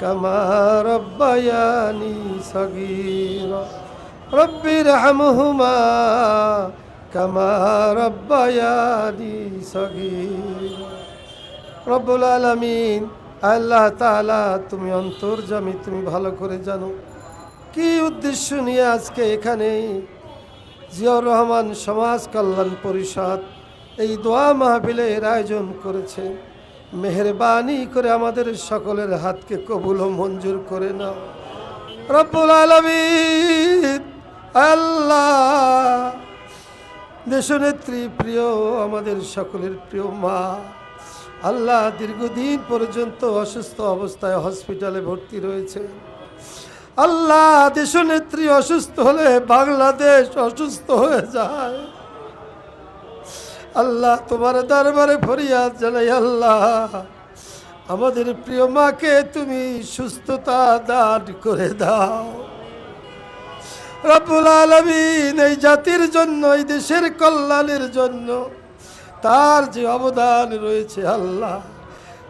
كما ربياني صغيرا رب ارحمهما كما ربياني صغيرا রব্বুল আলমিন আল্লাহ তাআলা তুমি অন্তর্জামী তুমি ভালো করে জানো কি উদ্দেশ্য নিয়ে আজকে এখানে জিয়াউর রহমান সমাজ কল্যাণ পরিষদ এই দোয়া মাহফিলের আয়োজন করেছে মেহরবানি করে আমাদের সকলের হাতকে কবুল ও মঞ্জুর করে নাও। রব্বুল আলমিন, আল্লাহ। দেশনেত্রী প্রিয়, আমাদের সকলের প্রিয় মা। আল্লাহ দীর্ঘদিন পর্যন্ত অসুস্থ অবস্থায় হসপিটালে ভর্তি রয়েছে। আল্লাহ দেশনেত্রী অসুস্থ হলে বাংলাদেশ অসুস্থ হয়ে যায়। আল্লাহ তোমার দরবারে ফরিয়াদ জানাই, আল্লাহ। আমাদের প্রিয় মাকে তুমি সুস্থতা দান করে দাও। রব্বুল আলমিন এই জাতির জন্য, এই দেশের কল্যাণের জন্য তার যে অবদান রয়েছে, আল্লাহ,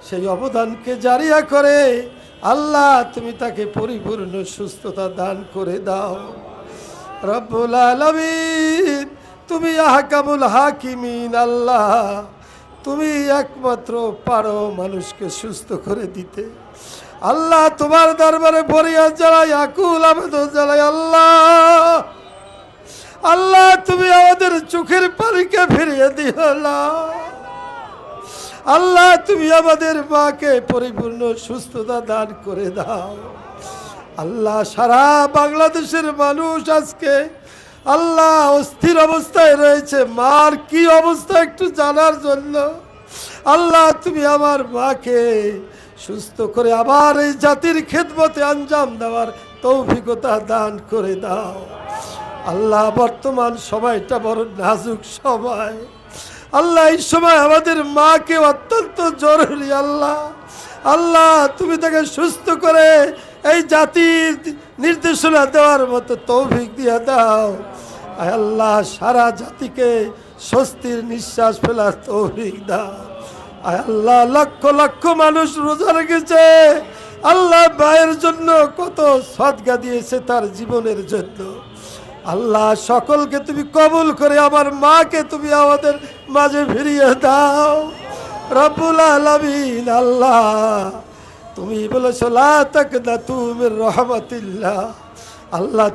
সেই অবদানকে জারিয়া করে আল্লাহ তুমি তাকে পরিপূর্ণ সুস্থতা দান করে দাও। রব্বুল আলমিন তুমি আহকামুল হাকিমিন, আল্লাহ। তুমি একমাত্র পারো মানুষকে সুস্থ করে দিতে। আল্লাহ তোমার দরবারে ফরিয়া জ্বালাই আকুল আবেদন জ্বালাই আল্লাহ। আল্লাহ, তুমি আমাদের চোখের পানিকে ফিরিয়ে দিও না। আল্লাহ, তুমি আমাদের মাকে পরিপূর্ণ সুস্থতা দান করে দাও। আল্লাহ, সারা বাংলাদেশের মানুষ আজকে আল্লাহ অস্থির অবস্থায় রয়েছে। মার কি অবস্থা একটু জানার জন্য। আল্লাহ, তুমি আমার মাকে সুস্থ করে আবার এই জাতির খেদমতে আঞ্জাম দেওয়ার তৌফিকতা দান করে দাও। আল্লাহ, বর্তমান সময়টা বড় নাজুক সময়। আল্লাহ, এই সময় আমাদের মাকে অত্যন্ত জরুরি, আল্লাহ। আল্লাহ, তুমি তাকে সুস্থ করে এই জাতির নির্দেশনা দেওয়ার মতো তৌফিক দিয়ে দাও। আল্লাহ, সারা জাতিকে স্বস্তির নিঃশ্বাস ফেলার তৌফিক দাও। আল্লাহ, লক্ষ লক্ষ মানুষ রোজা রেখেছে। আল্লাহ মায়ের জন্য কত সদগা দিয়েছে তার জীবনের জন্য। আল্লাহ সকলকে তুমি কবুল করে আমার মাকে তুমি আমাদের মাঝে ফিরিয়ে দাও। রব্বুল আলামিন, আল্লাহ তুমি বলেছ, লা তাকনা তুমি রহমতিল্লাহ। আল্লাহ